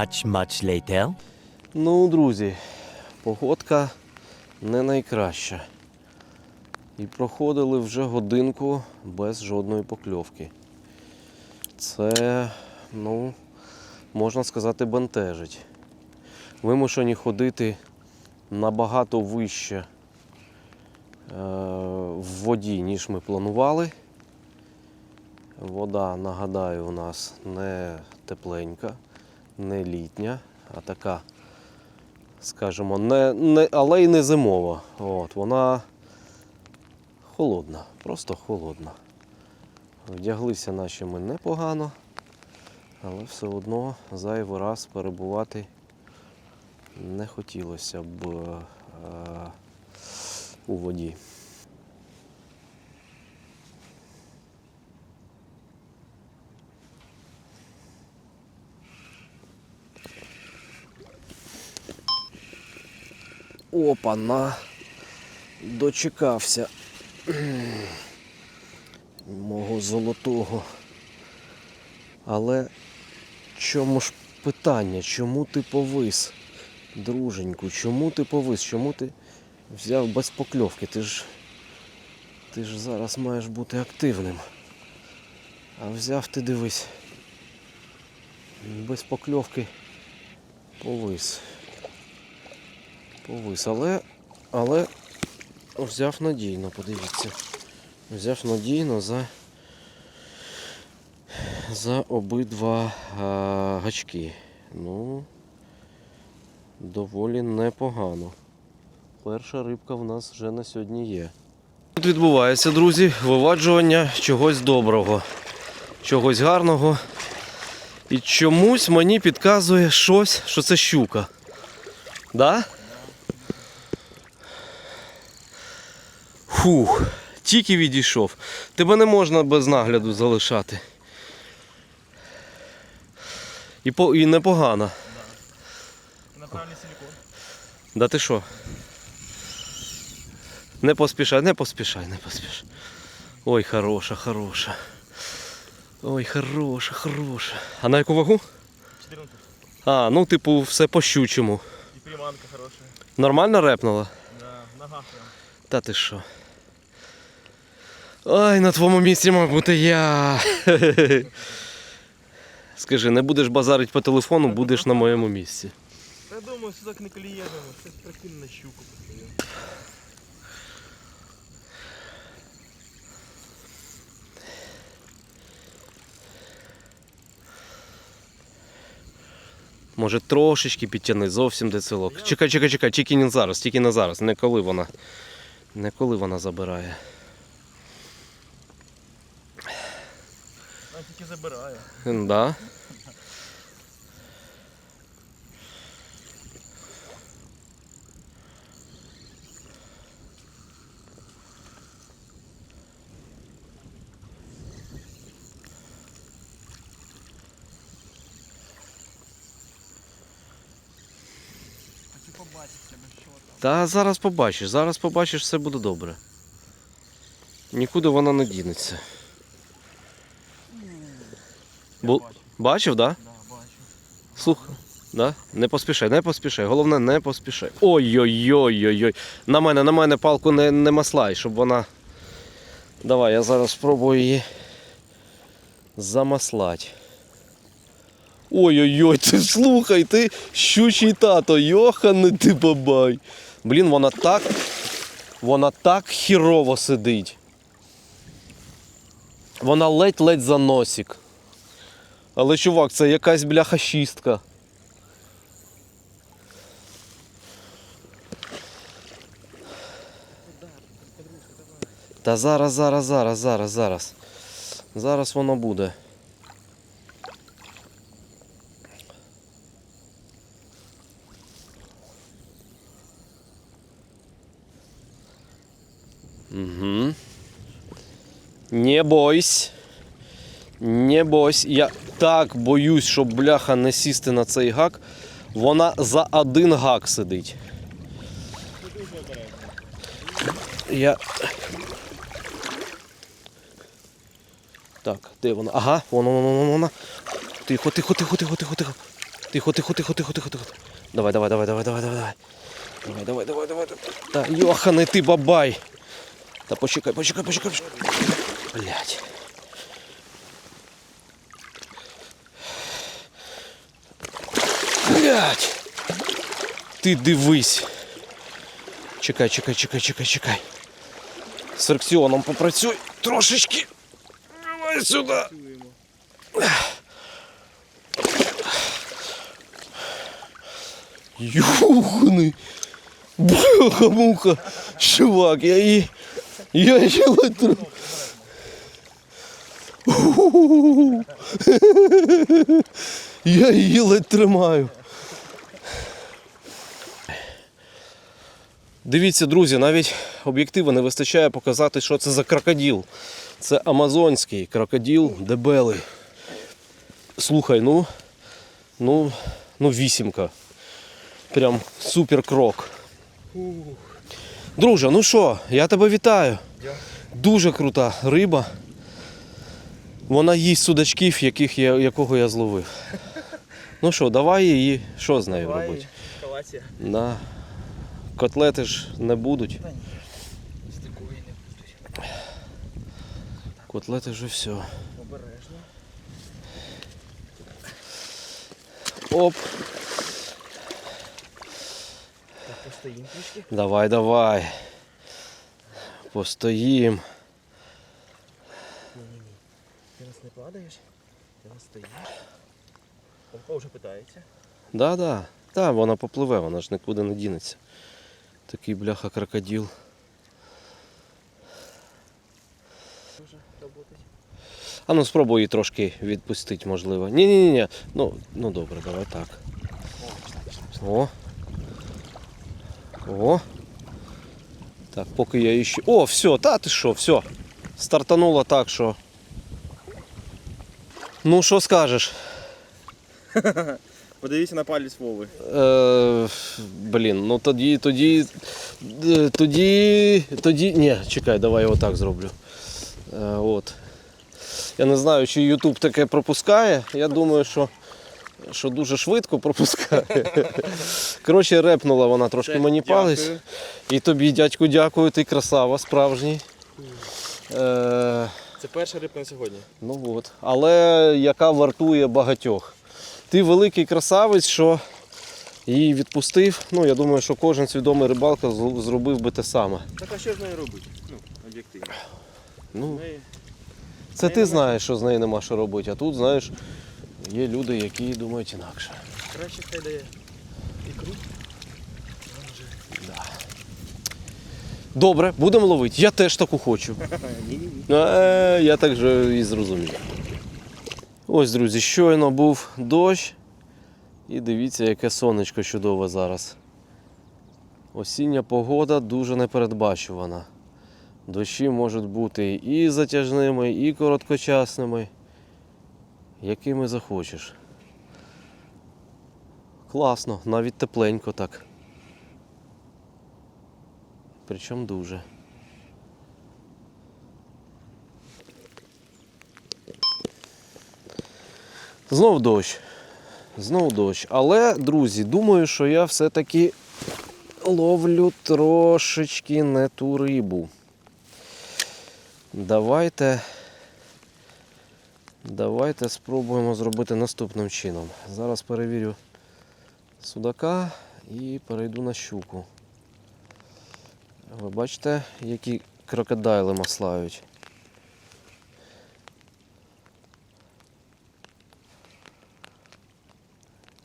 Much, much later. Ну, друзі, погодка не найкраща. І проходили вже годинку без жодної покльовки. Це, ну, можна сказати, бентежить. Вимушені ходити набагато вище е, в воді, ніж ми планували. Вода, нагадаю, у нас не тепленька, не літня, а така скажімо, не, не, але й не зимова. От, вона холодна, просто холодна. Вдяглися наші ми непогано, але все одно зайвий раз перебувати не хотілося б е, у воді. Опа-на! Дочекався мого золотого. Але чому ж питання? Чому ти повис? Друженьку, чому ти повис? Чому ти взяв без покльовки? Ти ж. Ти ж зараз маєш бути активним. А взяв ти дивись. Без покльовки повис. Повис, але, але взяв надійно, подивіться. Взяв надійно за, за обидва а, гачки. Ну, доволі непогано. Перша рибка в нас вже на сьогодні є. Тут відбувається, друзі, виваджування чогось доброго, чогось гарного. І чомусь мені підказує щось, що це щука. Да? Фух, тільки відійшов. Тебе не можна без нагляду залишати. І, по, і непогано. Натуральний силикон. Да ти що? Не поспішай, не поспішай, не поспішай. Ой, хороша, хороша. Ой, хороша, хороша. А на яку вагу? 14. А, ну типу, все по щучому. І приманка хороша. Нормально репнула? Да, нога прям. Та ти що? Ой, на твоєму місці мав бути я. Скажи, не будеш базарити по телефону, будеш на моєму місці. Я думаю, так не клієнтами. Щось прикинь на щуку. Може трошечки підтягни, зовсім децилок. Чекай, чекай, чекай, тільки не зараз, тільки не зараз, не коли вона. Не коли вона забирає. Вона тільки забирає. Да. Та зараз побачиш, зараз побачиш, все буде добре. Нікуди вона не дінеться. Бу... Бачив, так? Да? Да. Слухай. Да? Не поспішай, не поспішай. Головне, не поспішай. Ой-ой-ой-ой-ой. На мене, на мене палку не, не маслай, щоб вона. Давай, я зараз спробую її замаслати. Ой-ой-ой, ти слухай, ти щучий тато, йоханий ти бабай. Блін, вона так. Вона так хірово сидить. Вона ледь-ледь за носик. Але чувак, це якась бляха шістка. Та зараз, зараз, зараз, зараз, зараз. Зараз воно буде. Угу. Не бойся. Не бойся. Я так боюсь, щоб бляха не сісти на цей гак. Вона за один гак сидить. Я. Так, де вона? Ага, вона, вона, вона, вона. Тихо, тихо, тихо, тихо, тихо, тихо. Тихо, тихо, тихо, тихо, тихо, тихо. Давай, давай, давай, давай, давай, давай, давай. Давай, давай, давай, давай. Та йоханий ти бабай. Та почекай, почекай. почекай. Блять. Блять. Ти дивись. Чекай, чекай, чекай, чекай, чекай. З фрикціоном попрацюй трошечки. Давай сюди. Юхни. Бляха-муха. Чувак, я її. Я її летру. Я її ледь тримаю. Дивіться, друзі, навіть об'єктива не вистачає показати, що це за крокодил. Це амазонський крокодил дебелий. Слухай, ну, ну, ну вісімка. Прям супер крок. Друже, ну що, я тебе вітаю. Дуже крута риба. Вона їсть судачків, яких я, якого я зловив. Ну що, давай її, що з нею робити? Калація. На котлети ж не будуть. Котлети вже все. Обережно. Оп, Так, постоїмо трішки. давай, давай. Постоїм. Ні-ні-ні. Ти нас не падаєш, ти нас стоїш. Помко вже питається. Да, да. Та, вона попливе, вона ж нікуди не дінеться. Такий бляха крокодил. Вже роботить. А ну спробуй її трошки відпустити, можливо. Ні, ні, ні, ні. Ну, ну добре, давай так. О. О. Так, поки я іще. О, все, та ти що, все. Стартануло так, що. Ну, що скажеш? Подивіться на палець Вови. Е, блін, ну тоді, тоді, е, тоді, тоді. Ні, чекай, давай я отак зроблю. Е, от. Я не знаю, чи YouTube таке пропускає. Я думаю, що, що дуже швидко пропускає. Коротше, репнула вона трошки мені палець. І тобі, дядьку, дякую, ти красава, справжній. Е, Це перша рибка на сьогодні. Ну от. Але яка вартує багатьох. Ти великий красавець, що її відпустив. Ну, я думаю, що кожен свідомий рибалка зробив би те саме. Так а що з нею робити? Ну, об'єктивно. Ну, З нею це ти знаєш, що з нею нема що робити, а тут, знаєш, є люди, які думають інакше. краще хай дає ікру. Добре, будемо ловити. Я теж таку хочу. Е, я так же і зрозумів. Ось, друзі, щойно був дощ. І дивіться, яке сонечко чудове зараз. Осіння погода дуже непередбачувана. Дощі можуть бути і затяжними, і короткочасними, якими захочеш. Класно, навіть тепленько так. Причому дуже. Знов дощ. Знов дощ. Але, друзі, думаю, що я все-таки ловлю трошечки не ту рибу. Давайте. Давайте спробуємо зробити наступним чином. Зараз перевірю судака і перейду на щуку. Ви бачите, які крокодайли маслають.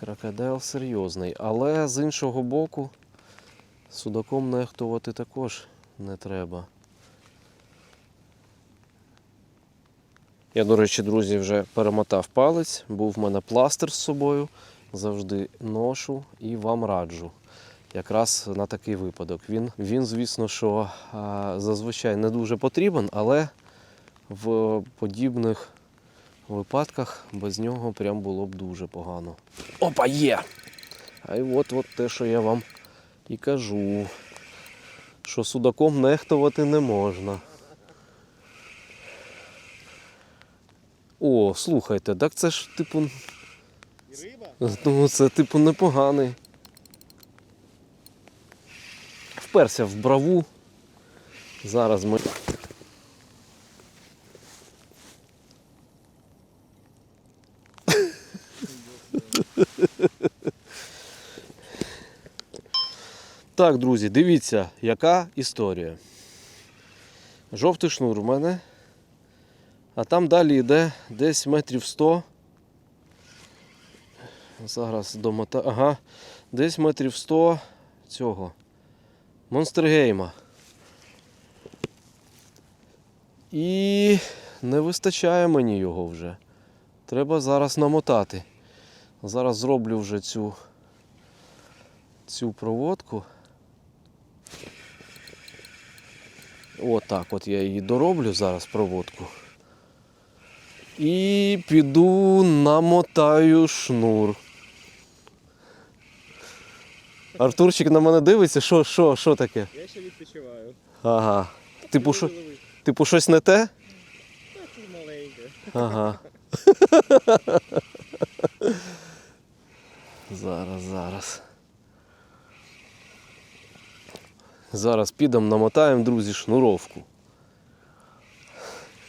Крокодайл серйозний, але з іншого боку, судаком нехтувати також не треба. Я, до речі, друзі, вже перемотав палець, був в мене пластир з собою, завжди ношу і вам раджу. Якраз на такий випадок. Він, він звісно, що зазвичай не дуже потрібен, але в подібних випадках без нього прям було б дуже погано. Опа, є! А й от, от те, що я вам і кажу, що судаком нехтувати не можна. О, слухайте, так це ж типу риба? Ну, це типу непоганий. Вперся в браву. Зараз ми. Так, друзі, дивіться, яка історія. Жовтий шнур у мене. А там далі йде десь метрів 100. Зараз домота. Ага. Десь метрів 100 цього. Монстергейма. І не вистачає мені його вже. Треба зараз намотати. Зараз зроблю вже цю, цю проводку. Отак от я її дороблю зараз проводку. І піду намотаю шнур. Артурчик на мене дивиться, що, що, що таке? Я ще відпочиваю. Ага. Типу, що, типу щось не те? Це маленьке. Ага. зараз, зараз. Зараз підемо, намотаємо, друзі, шнуровку.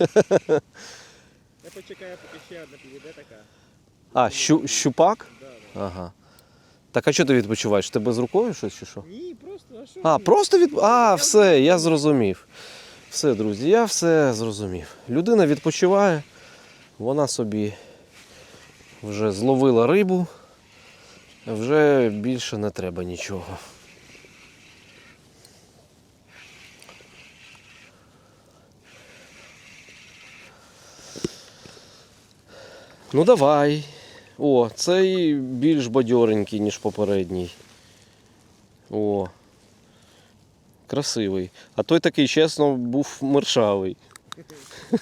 Я почекаю, поки ще одна підійде така. А, щу, щупак? Да, да. Ага. Так а що ти відпочиваєш? Тебе з рукою щось чи що? Ні, просто, а що? А, просто від. А, все, я зрозумів. Все, друзі, я все зрозумів. Людина відпочиває, вона собі вже зловила рибу, вже більше не треба нічого. Ну давай. О, цей більш бадьоренький, ніж попередній. О. Красивий. А той такий, чесно, був мершавий.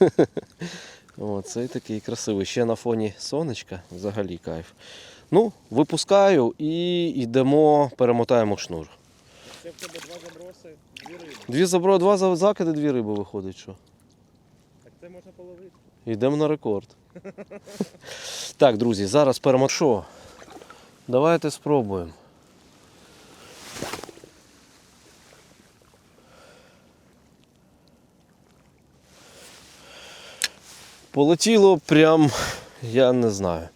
О, цей такий красивий. Ще на фоні сонечка взагалі кайф. Ну, випускаю і йдемо, перемотаємо шнур. Це в тебе два заброси, дві риби. Дві забро, два закиди, дві риби виходить, що. Так це можна половити. Йдемо на рекорд. так, друзі, зараз перемо... Що? Давайте спробуємо. Полетіло прям, я не знаю.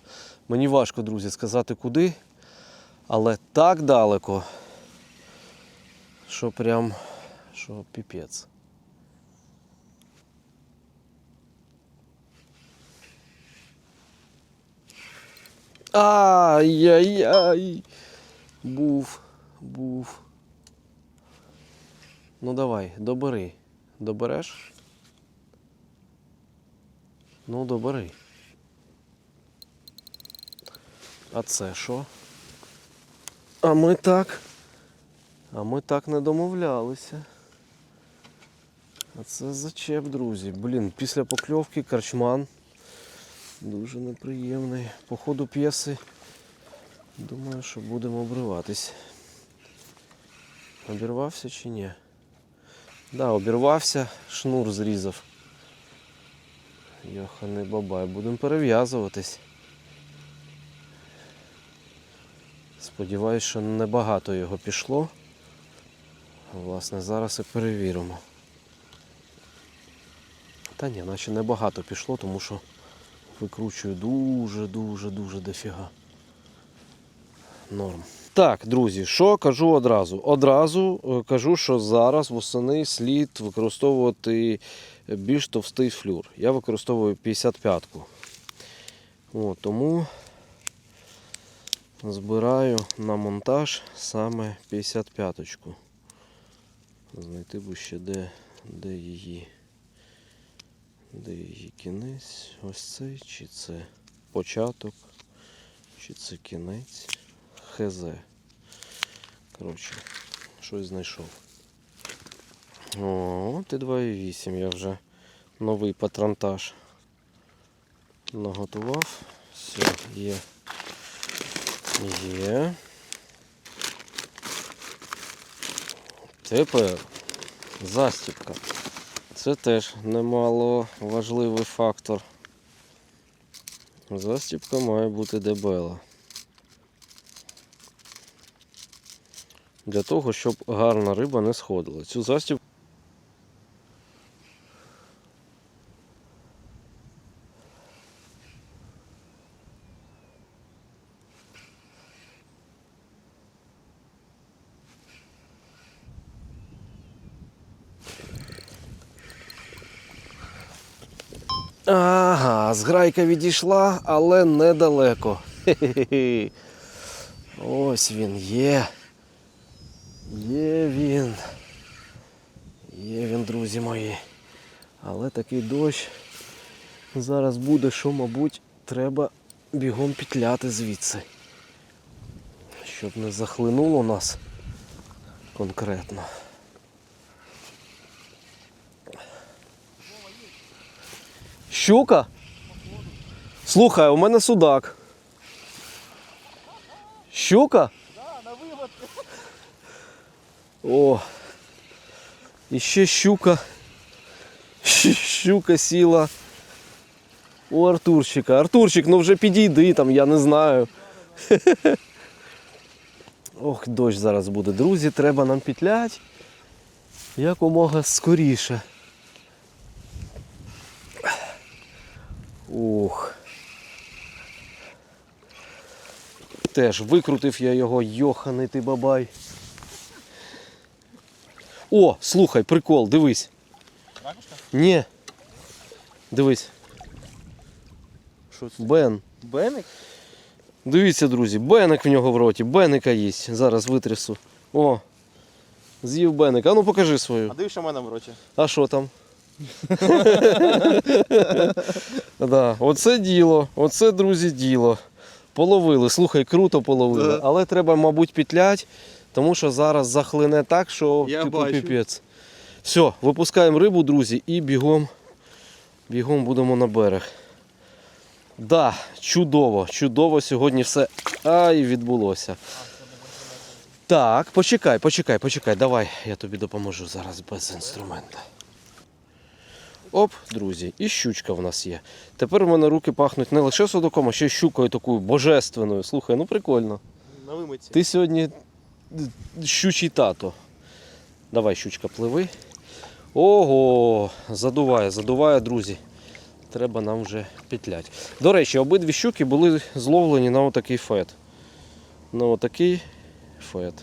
Мені важко, друзі, сказати куди, але так далеко, що прям, що піпець. Ай-яй-яй. Був, був. Ну давай, добери. Добереш? Ну, добери. А це що? А ми так. А ми так не домовлялися. А це зачеп, друзі. Блін, після покльовки карчман. Дуже неприємний. По ходу п'єси думаю, що будемо обриватись. Обірвався чи ні? Да, обірвався, шнур зрізав. Йоханий бабай, будемо перев'язуватись. Сподіваюсь, що небагато його пішло. Власне, зараз і перевіримо. Та ні, наче небагато пішло, тому що викручую дуже-дуже-дуже дофіга. Норм. Так, друзі, що кажу одразу? Одразу е, кажу, що зараз восени слід використовувати більш товстий флюр. Я використовую 55-ку. О, тому збираю на монтаж саме 55-ку. Знайти би ще де, де її. Де її кінець? Ось цей, чи це початок, чи це кінець. ХЗ. Коротше, щось знайшов. О, ти 2,8 я вже новий патронтаж наготував. Все, є. Є. Тепер застібка. Це теж немало важливий фактор. Застібка має бути дебела. Для того, щоб гарна риба не сходила. Цю застібку зграйка відійшла, але недалеко. Хе-хе-хе. Ось він є. Є він. Є він, друзі мої. Але такий дощ зараз буде, що, мабуть, треба бігом петляти звідси. Щоб не захлинуло нас конкретно. Щука? Слухай, у мене судак. Щука? О. І ще щука. Щука сіла. У Артурчика. Артурчик, ну вже підійди там, я не знаю. Ох, дощ зараз буде. Друзі, треба нам пітлять якомога скоріше. Ух. Теж викрутив я його, йоханий ти бабай. О, слухай, прикол, дивись. Ракушка? Ні. Дивись. Що це? Бен. Беник? Дивіться, друзі, беник в нього в роті, беника їсть. Зараз витрясу. О. З'їв беник. А ну покажи свою. А дивись, що в мене в роті. А що там? да, оце діло, оце, друзі, діло. Половили. Слухай, круто половили. Да. Але треба, мабуть, пітлять, тому що зараз захлине так, що Я типу бачу. піпець. Все, випускаємо рибу, друзі, і бігом, бігом будемо на берег. Да, чудово, чудово сьогодні все ай відбулося. Так, почекай, почекай, почекай, давай, я тобі допоможу зараз без інструмента. Оп, друзі, і щучка в нас є. Тепер в мене руки пахнуть не лише судаком, а ще щукою такою божественною. Слухай, ну прикольно. На вимиці. Ти сьогодні щучий тато. Давай, щучка, пливи. Ого, задуває, задуває, друзі. Треба нам вже петлять. До речі, обидві щуки були зловлені на отакий фет. На отакий фет.